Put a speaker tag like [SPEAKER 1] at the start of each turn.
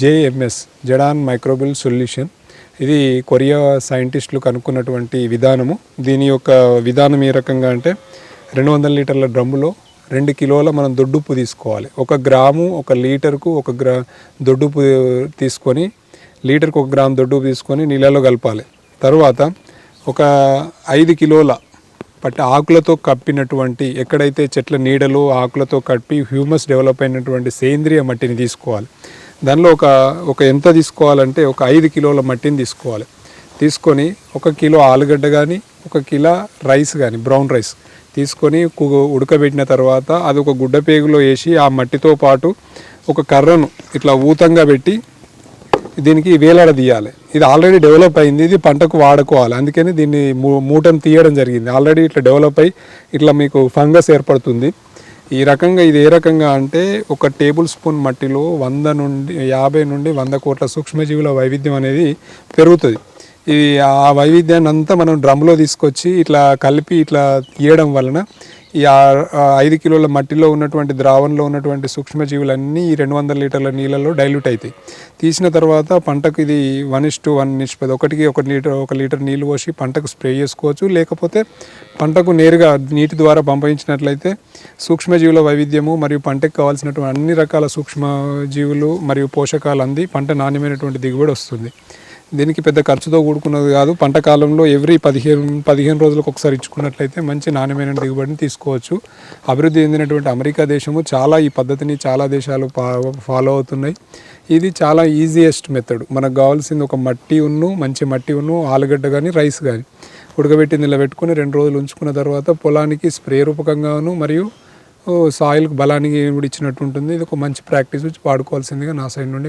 [SPEAKER 1] JMS జడాన్ microbial solution. ఇది Korea సైంటిస్టులు కనుక్కున్నటువంటి విధానము. దీని యొక్క విధానం ఏ రకంగా అంటే రెండు వందల లీటర్ల డ్రమ్ములో రెండు కిలోల మనం దొడ్డుప్పు తీసుకోవాలి. ఒక గ్రాము ఒక లీటర్కు ఒక గ్రా దొడ్డుప్పు తీసుకొని లీటర్కు ఒక గ్రామ్ దొడ్డుప్పు తీసుకొని నీళ్ళలో కలపాలి. తర్వాత ఒక ఐదు కిలోల పట్టి ఆకులతో కప్పినటువంటి ఎక్కడైతే చెట్ల నీడలు ఆకులతో కప్పి హ్యూమస్ డెవలప్ అయినటువంటి సేంద్రియ మట్టిని తీసుకోవాలి. దానిలో ఒక ఒక ఎంత తీసుకోవాలంటే ఒక ఐదు కిలోల మట్టిని తీసుకోవాలి. తీసుకొని ఒక కిలో ఆలుగడ్డ కానీ ఒక కిలో రైస్ కానీ బ్రౌన్ రైస్ తీసుకొని ఉడకబెట్టిన తర్వాత అది ఒక గుడ్డ పేగులో వేసి ఆ మట్టితో పాటు ఒక కర్రను ఇట్లా ఊతంగా పెట్టి దీనికి వేలాడదీయాలి. ఇది ఆల్రెడీ డెవలప్ అయింది. ఇది పంటకు వాడుకోవాలి. అందుకని దీన్ని మూ- మూటను తీయడం జరిగింది. ఆల్రెడీ ఇట్లా డెవలప్ అయ్యి ఇట్లా మీకు ఫంగస్ ఏర్పడుతుంది. ఈ రకంగా ఇది ఏ రకంగా అంటే ఒక టేబుల్ స్పూన్ మట్టిలో వంద నుండి యాభై నుండి వంద కోట్ల సూక్ష్మజీవుల వైవిధ్యం అనేది పెరుగుతుంది. ఇది ఆ వైవిధ్యాన్ని అంతా మనం డ్రమ్లో తీసుకొచ్చి ఇట్లా కలిపి ఇట్లా తీయడం వలన ఈ ఐదు కిలోల మట్టిలో ఉన్నటువంటి ద్రావణంలో ఉన్నటువంటి సూక్ష్మజీవులన్నీ ఈ రెండు వందల లీటర్ల నీళ్ళలో డైల్యూట్ అవుతాయి తీసిన తర్వాత పంటకు ఇది వన్ ఇస్ టు వన్ నిష్పత్తి ఒకటికి ఒక లీటర్ ఒక లీటర్ నీళ్ళు పోసి పంటకు స్ప్రే చేసుకోవచ్చు. లేకపోతే పంటకు నేరుగా నీటి ద్వారా పంపించినట్లయితే సూక్ష్మజీవుల వైవిధ్యము మరియు పంటకు కావాల్సినటువంటి అన్ని రకాల సూక్ష్మజీవులు మరియు పోషకాలు అంది పంట నాణ్యమైనటువంటి దిగుబడి వస్తుంది. దీనికి పెద్ద ఖర్చుతో కూడుకున్నది కాదు. పంట కాలంలో ఎవ్రీ పదిహేను పదిహేను రోజులకు ఒకసారి ఇచ్చుకున్నట్లయితే మంచి నాణ్యమైన దిగుబడిని తీసుకోవచ్చు. అభివృద్ధి చెందినటువంటి అమెరికా దేశము చాలా ఈ పద్ధతిని చాలా దేశాలు ఫాలో అవుతున్నాయి. ఇది చాలా ఈజియెస్ట్ మెథడ్ మనకు కావాల్సింది ఒక మట్టి ఉన్ను మంచి మట్టి ఉన్ను ఆలుగడ్డ కానీ రైస్ కానీ ఉడకబెట్టి నిలబెట్టుకుని రెండు రోజులు ఉంచుకున్న తర్వాత పొలానికి స్ప్రే రూపకంగాను మరియు సాయిల్కి బలానికి ఇచ్చినట్టు ఉంటుంది. ఇది ఒక మంచి ప్రాక్టీస్ వాడుకోవాల్సిందిగా నా సైడ్ నుండి